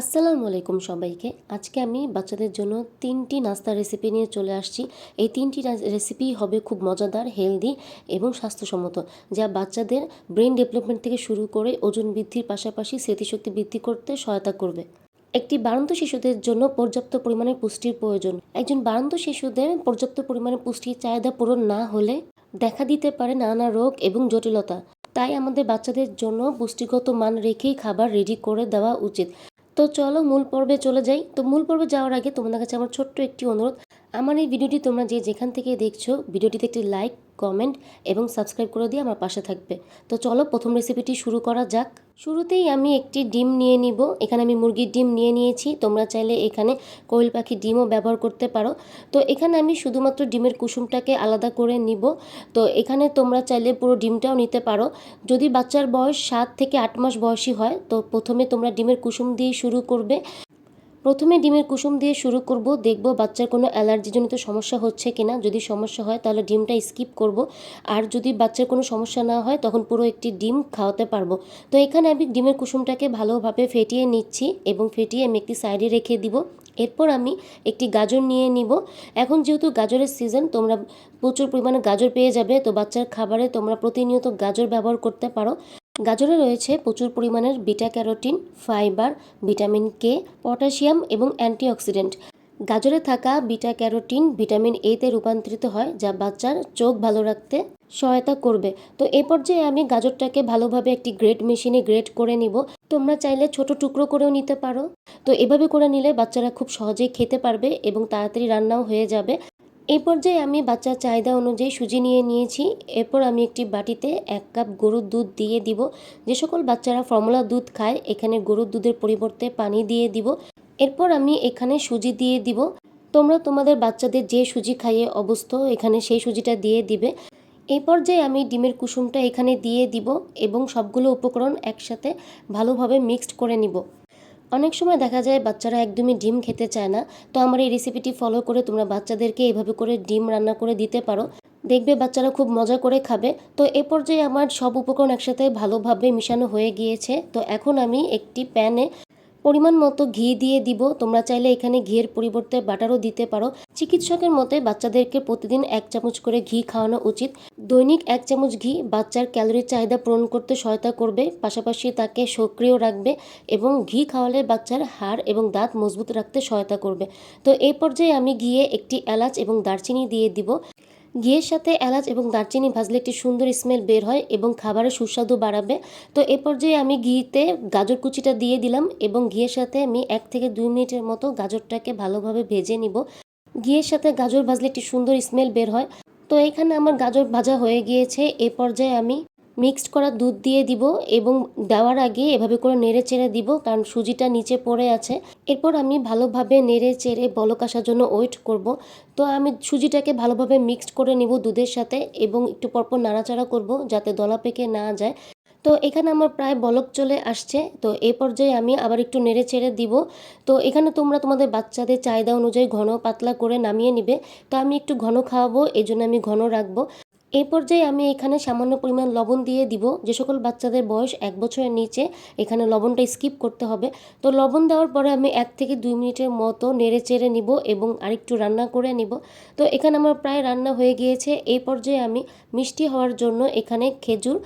আসসালামু আলাইকুম সবাইকে। আজকে আমি বাচ্চাদের জন্য তিনটি নাস্তা রেসিপি নিয়ে চলে আসছি। এই তিনটি রেসিপি হবে খুব মজাদার হেলদি এবং স্বাস্থ্যসম্মত, যা বাচ্চাদের ব্রেন ডেভেলপমেন্ট থেকে শুরু করে ওজন বৃদ্ধির পাশাপাশি স্মৃতিশক্তি বৃদ্ধি করতে সহায়তা করবে। একটি বাড়ন্ত শিশুদের জন্য পর্যাপ্ত পরিমাণে পুষ্টির প্রয়োজন। একজন বাড়ন্ত শিশুদের পর্যাপ্ত পরিমাণে পুষ্টির চাহিদা পূরণ না হলে দেখা দিতে পারে নানা রোগ এবং জটিলতা। তাই আমাদের বাচ্চাদের জন্য পুষ্টিগত মান রেখেই খাবার রেডি করে দেওয়া উচিত। তো চলো মূল পর্বে চলে যাই। তো মূল পর্বে যাওয়ার আগে তোমাদের কাছে আমার ছোট্ট একটি অনুরোধ। আমার এই ভিডিওটি তোমরা যে যেখান থেকে দেখছ, ভিডিওটিতে একটি লাইক কমেন্ট এবং সাবস্ক্রাইব করে দিয়ে আমার পাশে থাকবে। তো চলো প্রথম রেসিপিটি শুরু করা যাক। শুরুতেই আমি একটি ডিম নিয়ে নিব। এখানে আমি মুরগির ডিম নিয়ে নিয়েছি। তোমরা চাইলে এখানে কোয়েল পাখির ডিমও ব্যবহার করতে পারো। তো এখানে আমি শুধুমাত্র ডিমের কুসুমটাকে আলাদা করে নিব। তো এখানে তোমরা চাইলে পুরো ডিমটাও নিতে পারো। যদি বাচ্চার বয়স সাত থেকে আট মাস বয়সী হয়, তো প্রথমে তোমরা ডিমের কুসুম দিয়ে শুরু করবে। প্রথমে ডিমের কুসুম দিয়ে শুরু করব, দেখব বাচ্চার কোনো অ্যালার্জিজনিত সমস্যা হচ্ছে কিনা। যদি সমস্যা হয়, তাহলে ডিমটা স্কিপ করব। আর যদি বাচ্চার কোনো সমস্যা না হয়, তখন পুরো একটি ডিম খাওয়াতে পারব। তো এখানে আমি ডিমের কুসুমটাকে ভালোভাবে ফেটিয়ে নিচ্ছি এবং ফেটিয়ে আমি একটি সাইডে রেখে দিব। এরপর আমি একটি গাজর নিয়ে নিব। এখন যেহেতু গাজরের সিজন, তোমরা প্রচুর পরিমাণে গাজর পেয়ে যাবে। তো বাচ্চার খাবারে তোমরা প্রতিনিয়ত গাজর ব্যবহার করতে পারো। গাজরে রয়েছে প্রচুর পরিমাণের beta carotene, fibre, vitamin K, potassium এবং অ্যান্টিঅক্সিডেন্ট। গাজরে থাকা বিটা ক্যারোটিন ভিটামিন এতে রূপান্তরিত হয়, যা বাচ্চার চোখ ভালো রাখতে সহায়তা করবে। তো এ পর্যায়ে আমি গাজরটাকে ভালোভাবে একটি গ্রেড মেশিনে গ্রেড করে নিব। তোমরা চাইলে ছোট টুকরো করেও নিতে পারো। তো এভাবে করে নিলে বাচ্চারা খুব সহজেই খেতে পারবে এবং তাড়াতাড়ি রান্নাও হয়ে যাবে। এই পর্যায়ে আমি বাচ্চার চাহিদা অনুযায়ী সুজি নিয়ে নিয়েছি। এরপর আমি একটি বাটিতে এক কাপ গরুর দুধ দিয়ে দিব। যে সকল বাচ্চারা ফর্মুলা দুধ খায়, এখানে গরুর দুধের পরিবর্তে পানি দিয়ে দিব। এরপর আমি এখানে সুজি দিয়ে দিব। তোমরা তোমাদের বাচ্চাদের যে সুজি খাইয়ে অবস্থ এখানে সেই সুজিটা দিয়ে দিবে। এই পর্যায়ে আমি ডিমের কুসুমটা এখানে দিয়ে দিব এবং সবগুলো উপকরণ একসাথে ভালোভাবে মিক্সড করে নিব। অনেক সময় দেখা যায় বাচ্চারা একদমই ডিম খেতে চায় না। তো আমার এই রেসিপিটি ফলো করে তোমরা বাচ্চাদেরকে এভাবে করে ডিম রান্না করে দিতে পারো। দেখবে বাচ্চারা খুব মজা করে খাবে। তো এ পর্যায়ে আমার সব উপকরণ একসাথে ভালোভাবে মিশানো হয়ে গিয়েছে। তো এখন আমি একটি প্যানে পরিমাণ মতো ঘি দিয়ে দিব। তোমরা চাইলে এখানে ঘিয়ের পরিবর্তে বাটারও দিতে পারো। চিকিৎসকের মতে, বাচ্চাদেরকে প্রতিদিন এক চামচ করে ঘি খাওয়ানো উচিত। দৈনিক এক চামচ ঘি বাচ্চার ক্যালোরির চাহিদা পূরণ করতে সহায়তা করবে, পাশাপাশি তাকে সক্রিয় রাখবে এবং ঘি খাওয়ালে বাচ্চার হাড় এবং দাঁত মজবুত রাখতে সহায়তা করবে। তো এই পর্যায়ে আমি ঘিয়ে একটি এলাচ এবং দারচিনি দিয়ে দিব। ঘিয়ের সাথে এলাচ এবং দারচিনি ভাজলে একটি সুন্দর স্মেল বের হয় এবং খাবারের সুস্বাদু বাড়াবে। তো এ পর্যায়ে আমি ঘিতে গাজর কুচিটা দিয়ে দিলাম এবং ঘিয়ের সাথে আমি এক থেকে দুই মিনিটের মতো গাজরটাকে ভালোভাবে ভেজে নিব। ঘিয়ের সাথে গাজর ভাজলে একটি সুন্দর স্মেল বের হয়। তো এখানে আমার গাজর ভাজা হয়ে গিয়েছে। এ পর্যায়ে আমি মিক্সড করা দুধ দিয়ে দিব এবং দেওয়ার আগে এভাবে করে নেড়ে চেড়ে দিব, কারণ সুজিটা নিচে পড়ে আছে। এরপর আমি ভালোভাবে নেড়ে চেড়ে বলক আসার জন্য ওয়েট করব। তো আমি সুজিটাকে ভালোভাবে মিক্সড করে নিব দুধের সাথে এবং একটু পরপর নাড়াচাড়া করব যাতে দলা পেকে না যায়। তো এখানে আমার প্রায় বলক চলে আসছে। তো এই পর্যায়ে আমি আবার একটু নেড়ে চেড়ে দিব। তো এখানে তোমরা তোমাদের বাচ্চাদের চাহিদা অনুযায়ী ঘন পাতলা করে নামিয়ে নিবে। তো আমি একটু ঘন খাওয়াবো এই জন্য আমি ঘন রাখব। এই পর্যায়ে আমি এখানে সামান্য পরিমাণ লবণ দিয়ে দিব। যে সকল বাচ্চাদের বয়স এক বছরের নিচে এখানে লবণটা স্কিপ করতে হবে। তো লবণ দেওয়ার পরে আমি এক থেকে দুই মিনিটের মতো নেড়ে চেড়ে নিব এবং আরেকটু রান্না করে নিব। তো এখানে আমার প্রায় রান্না হয়ে গিয়েছে। এই পর্যায়ে আমি মিষ্টি হওয়ার জন্য এখানে খেজুর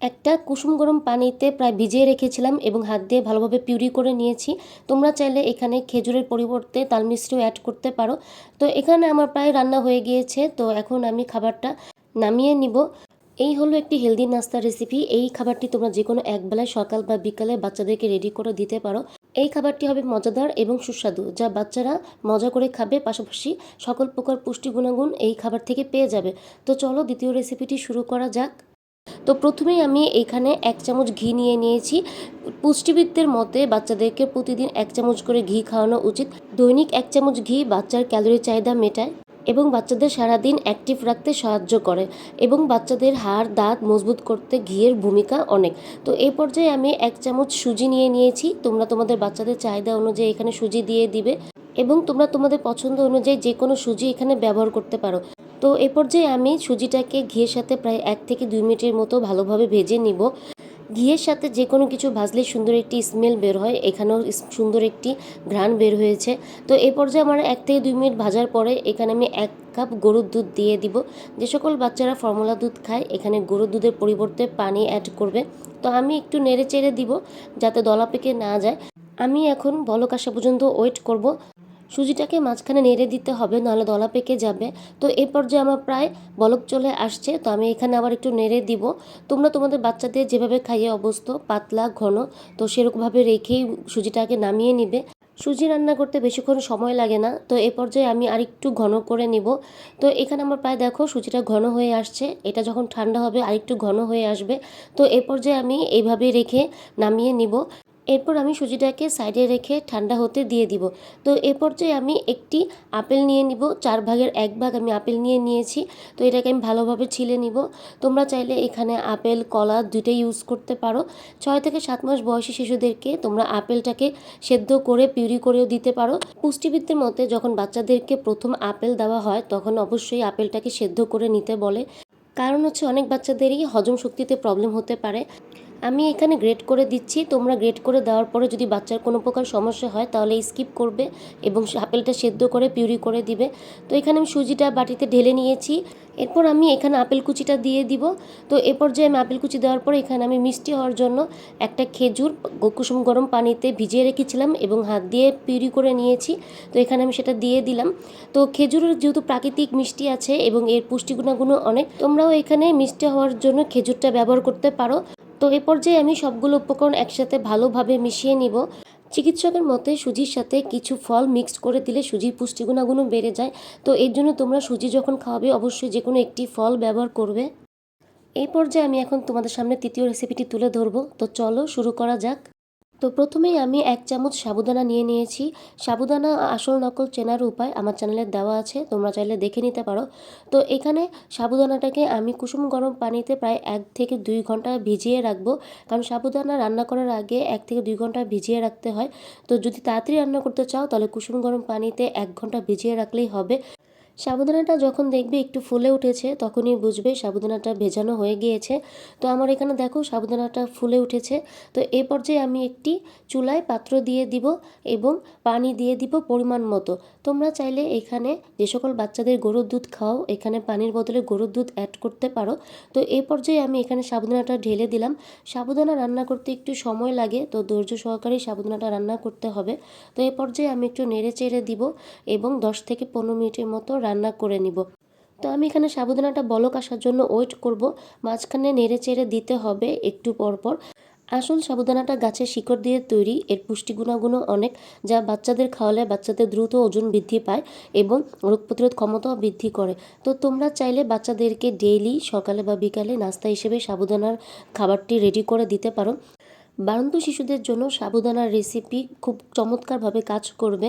একটা কুসুম গরম পানিতে প্রায় ভিজিয়ে রেখেছিলাম এবং হাত দিয়ে ভালোভাবে পিউরি করে নিয়েছি। তোমরা চাইলে এখানে খেজুরের পরিবর্তে তাল মিষ্টিও অ্যাড করতে পারো। তো এখানে আমার প্রায় রান্না হয়ে গিয়েছে। তো এখন আমি খাবারটা নামিয়ে নিব। এই হলো একটি হেলদি নাস্তার রেসিপি এই খাবারটি তোমরা যে কোনো একবেলায়, সকাল বা বিকালে বাচ্চাদেরকে রেডি করে দিতে পারো। এই খাবারটি হবে মজাদার এবং সুস্বাদু, যা বাচ্চারা মজা করে খাবে। পাশাপাশি সকল প্রকার পুষ্টি গুণাগুণ এই খাবার থেকে পেয়ে যাবে। তো চলো দ্বিতীয় রেসিপিটি শুরু করা যাক। তো প্রথমেই আমি এখানে এক চামচ ঘি নিয়ে নিয়েছি। পুষ্টিবিদদের মতে বাচ্চাদেরকে প্রতিদিন এক চামচ করে ঘি খাওয়ানো উচিত। দৈনিক এক চামচ ঘি বাচ্চার ক্যালোরি চাহিদা মেটায়। এবং বাচ্চাদের সারাদিন অ্যাক্টিভ রাখতে সাহায্য করে এবং বাচ্চাদের হাড় দাঁত মজবুত করতে ঘিয়ের ভূমিকা অনেক। তো এই পর্যায়ে আমি এক চামচ সুজি নিয়ে নিয়েছি। তোমরা তোমাদের বাচ্চাদের চাহিদা অনুযায়ী এখানে সুজি দিয়ে দিবে এবং তোমরা তোমাদের পছন্দ অনুযায়ী যে কোনো সুজি এখানে ব্যবহার করতে পারো। তো এ পর্যায়ে আমি সুজিটাকে ঘিয়ের সাথে প্রায় এক থেকে দুই মিনিটের মতো ভালোভাবে ভেজে নিব। ঘিয়ের সাথে যে কোনো কিছু ভাজলে সুন্দর একটি স্মেল বের হয়। এখানেও সুন্দর একটি ঘ্রাণ বের হয়েছে। তো এই পর্যায়ে আমার এক থেকে দুই মিনিট ভাজার পরে এখানে আমি এক কাপ গরুর দুধ দিয়ে দিব। যে সকল বাচ্চারা ফর্মুলা দুধ খায়, এখানে গরুর দুধের পরিবর্তে পানি অ্যাড করবে। তো আমি একটু নেড়ে চেড়ে দিব যাতে দলা পেকে না যায়। আমি এখন বলক আসা পর্যন্ত ওয়েট করব। সুজিটাকে মাঝখানে নেড়ে দিতে হবে, নাহলে দলা পেকে যাবে। তো এই পর্যায়ে আমার প্রায় বলক চলে আসছে, তো আমি এখানে আবার একটু নেড়ে দিব। তোমরা তোমাদের বাচ্চাদের যেভাবে খাইয়ে অবস্থ পাতলা, ঘন, তো সেরকমভাবে রেখেই সুজিটাকে নামিয়ে নিবে। সুজি রান্না করতে বেশিক্ষণ সময় লাগে না, তো এ পর্যায়ে আমি আরেকটু ঘন করে নিব। তো এখানে আমার প্রায় দেখো সুজিটা ঘন হয়ে আসছে, এটা যখন ঠান্ডা হবে আরেকটু ঘন হয়ে আসবে। তো এ পর্যায়ে আমি এইভাবে রেখে নামিয়ে নিব। এরপর আমি সুজিটাকে সাইডে রেখে ঠান্ডা হতে দিয়ে দিব। তো এ পর্যায়ে আমি একটি আপেল নিয়ে নিব। চার ভাগের এক ভাগ আমি আপেল নিয়ে নিয়েছি। তো এটাকে আমি ভালোভাবে ছিলে নিব। তোমরা চাইলে এখানে আপেল, কলা দুইটাই ইউজ করতে পারো। ছয় থেকে সাত মাস বয়সী শিশুদেরকে তোমরা আপেলটাকে সেদ্ধ করে, পিউরি করেও দিতে পারো। পুষ্টিবিদদের মতে যখন বাচ্চাদেরকে প্রথম আপেল দেওয়া হয়, তখন অবশ্যই আপেলটাকে সেদ্ধ করে নিতে বলে। কারণ হচ্ছে অনেক বাচ্চাদেরই হজম শক্তিতে প্রবলেম হতে পারে। আমি এখানে গ্রেড করে দিচ্ছি। তোমরা গ্রেড করে দেওয়ার পরে যদি বাচ্চার কোনো প্রকার সমস্যা হয়, তাহলে স্কিপ করবে এবং আপেলটা সেদ্ধ করে, পিউরি করে দিবে। তো এখানে আমি সুজিটা বাটিতে ঢেলে নিয়েছি। এরপর আমি এখানে আপেল কুচিটা দিয়ে দিব। তো এ পর্যায়ে আমি আপেল কুচি দেওয়ার পর এখানে আমি মিষ্টি হওয়ার জন্য একটা খেজুর কুসুম গরম পানিতে ভিজিয়ে রেখেছিলাম এবং হাত দিয়ে পিউরি করে নিয়েছি। তো এখানে আমি সেটা দিয়ে দিলাম। তো খেজুরের যেহেতু প্রাকৃতিক মিষ্টি আছে এবং এর পুষ্টি গুণাগুণ অনেক, তোমরাও এখানে মিষ্টি হওয়ার জন্য খেজুরটা ব্যবহার করতে পারো। তো এ পর্যায়ে আমি সবগুলো উপকরণ একসাথে ভালোভাবে মিশিয়ে নিব। চিকিৎসকের মতে সুজির সাথে কিছু ফল মিক্সড করে দিলে সুজির পুষ্টিগুণাগুণও বেড়ে যায়। তো এর জন্য তোমরা সুজি যখন খাওয়াবে, অবশ্যই যে কোনো একটি ফল ব্যবহার করবে। এই পর্যায়ে আমি এখন তোমাদের সামনে তৃতীয় রেসিপিটি তুলে ধরবো। তো চলো শুরু করা যাক। তো প্রথমেই আমি এক চামচ সাবুদানা নিয়ে নিয়েছি। সাবুদানা আসল নকল চেনার উপায় আমার চ্যানেলে দেওয়া আছে, তোমরা চাইলে দেখে নিতে পারো। তো এখানে সাবুদানাটাকে আমি কুসুম গরম পানিতে প্রায় এক থেকে দুই ঘণ্টা ভিজিয়ে রাখব। কারণ সাবুদানা রান্না করার আগে এক থেকে দুই ঘণ্টা ভিজিয়ে রাখতে হয়। তো যদি তাড়াতাড়ি রান্না করতে চাও, তাহলে কুসুম গরম পানিতে এক ঘণ্টা ভিজিয়ে রাখলেই হবে। সাবুদানাটা যখন দেখবে একটু ফুলে উঠেছে, তখনই বুঝবে সাবুদানাটা ভেজানো হয়ে গিয়েছে। তো আমার এখানে দেখো সাবুদানাটা ফুলে উঠেছে। তো এই পর্যায়ে আমি একটি চুলায় পাত্র দিয়ে দিব এবং পানি দিয়ে দিব পরিমাণ মতো। তোমরা চাইলে এখানে যে সকল বাচ্চাদের গরুর দুধ খাও, এখানে পানির বদলে গরুর দুধ অ্যাড করতে পারো। তো এ পর্যায়ে আমি এখানে সাবুদানাটা ঢেলে দিলাম। সাবুদানা রান্না করতে একটু সময় লাগে, তো ধৈর্য সহকারে সাবুদানাটা রান্না করতে হবে। তো এই পর্যায়ে আমি একটু নেড়ে চেড়ে দিব এবং দশ থেকে পনেরো মিনিটের মতো রান্না করে নিব। তো আমি এখানে সাবুদানাটা বলক আসার জন্য ওয়েট করব। মাঝখানে নেড়ে চেড়ে দিতে হবে একটু পর পর। আসল সাবুদানাটা গাছের শিকড় দিয়ে তৈরি। এর পুষ্টি গুণাগুণ অনেক, যা বাচ্চাদের খাওয়ালে বাচ্চাদের দ্রুত ওজন বৃদ্ধি পায় এবং রোগ প্রতিরোধ ক্ষমতাও বৃদ্ধি করে। তো তোমরা চাইলে বাচ্চাদেরকে ডেইলি সকালে বা বিকালে নাস্তা হিসেবে সাবুদানার খাবারটি রেডি করে দিতে পারো। বাড়ন্ত শিশুদের জন্য সাবুদানার রেসিপি খুব চমৎকারভাবে কাজ করবে,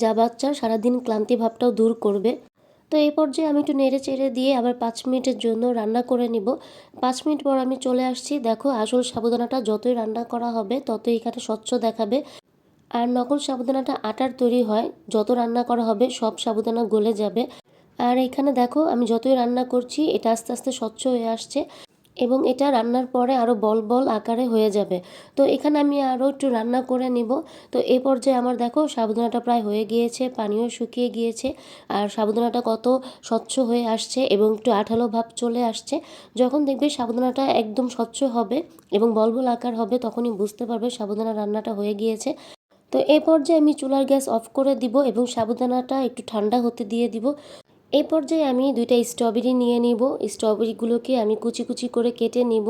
যা বাচ্চার সারাদিন ক্লান্তি ভাবটাও দূর করবে। তো এই পর্যায়ে আমি একটু নেড়ে চেড়ে দিয়ে আবার পাঁচ মিনিটের জন্য রান্না করে নিব। পাঁচ মিনিট পর আমি চলে আসছি। দেখো, আসল সাবুদানাটা যতই রান্না করা হবে, ততই এখানে স্বচ্ছ দেখাবে। আর নকল সাবুদানাটা আটার তৈরি হয়। যত রান্না করা হবে, সব সাবুদানা গলে যাবে। আর এখানে দেখো, আমি যতই রান্না করছি, এটা আস্তে আস্তে স্বচ্ছ হয়ে আসছে। এবং এটা রান্নার পরে আরও বল বল আকারে হয়ে যাবে। তো এখানে আমি আরও একটু রান্না করে নিব। তো এই পর্যায়ে আমার দেখো সাবুদানাটা প্রায় হয়ে গিয়েছে, পানিও শুকিয়ে গিয়েছে, আর সাবুদানাটা কত স্বচ্ছ হয়ে আসছে এবং একটু আঠালো ভাব চলে আসছে। যখন দেখবে সাবুদানাটা একদম স্বচ্ছ হবে এবং বল বল আকার হবে, তখনই বুঝতে পারবে সাবুদানা রান্নাটা হয়ে গিয়েছে। তো এই পর্যায়ে আমি চুলার গ্যাস অফ করে দিব এবং সাবুদানাটা একটু ঠান্ডা হতে দিয়ে দিব। এই পর্যায়ে আমি দুইটা স্ট্রবেরি নিয়ে নিব। স্ট্রবেরিগুলোকে আমি কুচি কুচি করে কেটে নিব।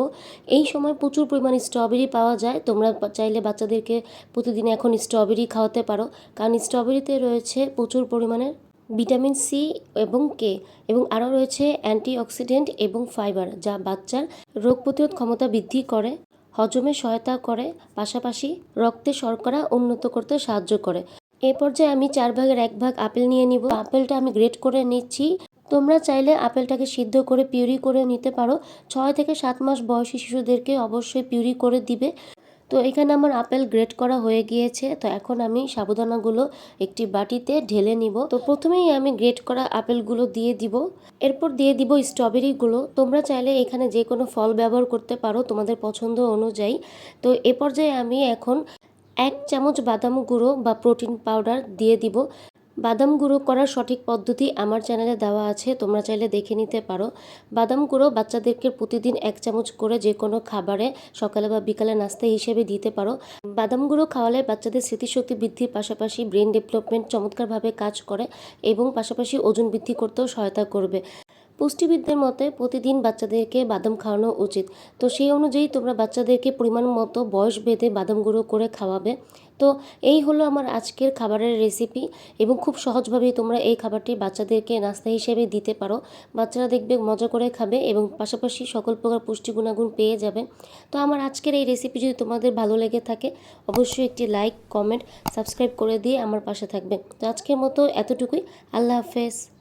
এই সময় প্রচুর পরিমাণে স্ট্রবেরি পাওয়া যায়। তোমরা চাইলে বাচ্চাদেরকে প্রতিদিন এখন স্ট্রবেরি খাওয়াতে পারো। কারণ স্ট্রবেরিতে রয়েছে প্রচুর পরিমাণে ভিটামিন সি এবং কে এবং আরও রয়েছে অ্যান্টিঅক্সিডেন্ট এবং ফাইবার যা বাচ্চার রোগ প্রতিরোধ ক্ষমতা বৃদ্ধি করে, হজমে সহায়তা করে, পাশাপাশি রক্তে শর্করা উন্নত করতে সাহায্য করে। এ পর্যায়ে আমি চার ভাগের এক ভাগ আপেল নিয়ে নিব। আপেলটা আমি গ্রেট করে নিচ্ছি। তোমরা চাইলে আপেলটাকে সিদ্ধ করে পিউরি করে নিতে পারো। ছয় থেকে সাত মাস বয়সী শিশুদেরকে অবশ্যই পিউরি করে দিবে। তো এখানে আমার আপেল গ্রেট করা হয়ে গিয়েছে। তো এখন আমি সাবুদানাগুলো একটি বাটিতে ঢেলে নিব। তো প্রথমেই আমি গ্রেট করা আপেলগুলো দিয়ে দিব। এরপর দিয়ে দিব স্ট্রবেরিগুলো। তোমরা চাইলে এখানে যে কোনো ফল ব্যবহার করতে পারো তোমাদের পছন্দ অনুযায়ী। তো এ পর্যায়ে আমি এখন এক চামচ বাদাম গুঁড়ো বা প্রোটিন পাউডার দিয়ে দিব। বাদাম গুঁড়ো করার সঠিক পদ্ধতি আমার চ্যানেলে দেওয়া আছে, তোমরা চাইলে দেখে নিতে পারো। বাদাম গুঁড়ো বাচ্চাদেরকে প্রতিদিন এক চামচ করে যে কোনো খাবারে সকালে বা বিকালে নাস্তা হিসেবে দিতে পারো। বাদাম গুঁড়ো খাওয়ালে বাচ্চাদের স্মৃতিশক্তি বৃদ্ধির পাশাপাশি ব্রেন ডেভেলপমেন্ট চমৎকারভাবে কাজ করে এবং পাশাপাশি ওজন বৃদ্ধি করতেও সহায়তা করবে। পুষ্টিবিদদের মতে, প্রতিদিন বাচ্চাদেরকে বাদাম খাওয়ানো উচিত। তো সেই অনুযায়ী তোমরা বাচ্চাদেরকে পরিমাণ মতো বয়স ভেদে বাদাম গুঁড়ো করে খাওয়াবে। তো এই হলো আমার আজকের খাবারের রেসিপি এবং খুব সহজভাবেই তোমরা এই খাবারটি বাচ্চাদেরকে নাস্তা হিসেবে দিতে পারো। বাচ্চারা দেখবে মজা করে খাবে এবং পাশাপাশি সকল প্রকার পুষ্টি গুণাগুণ পেয়ে যাবে। তো আমার আজকের এই রেসিপি যদি তোমাদের ভালো লেগে থাকে, অবশ্যই একটি লাইক কমেন্ট সাবস্ক্রাইব করে দিয়ে আমার পাশে থাকবে। তো আজকের মতো এতটুকুই। আল্লাহ হাফেজ।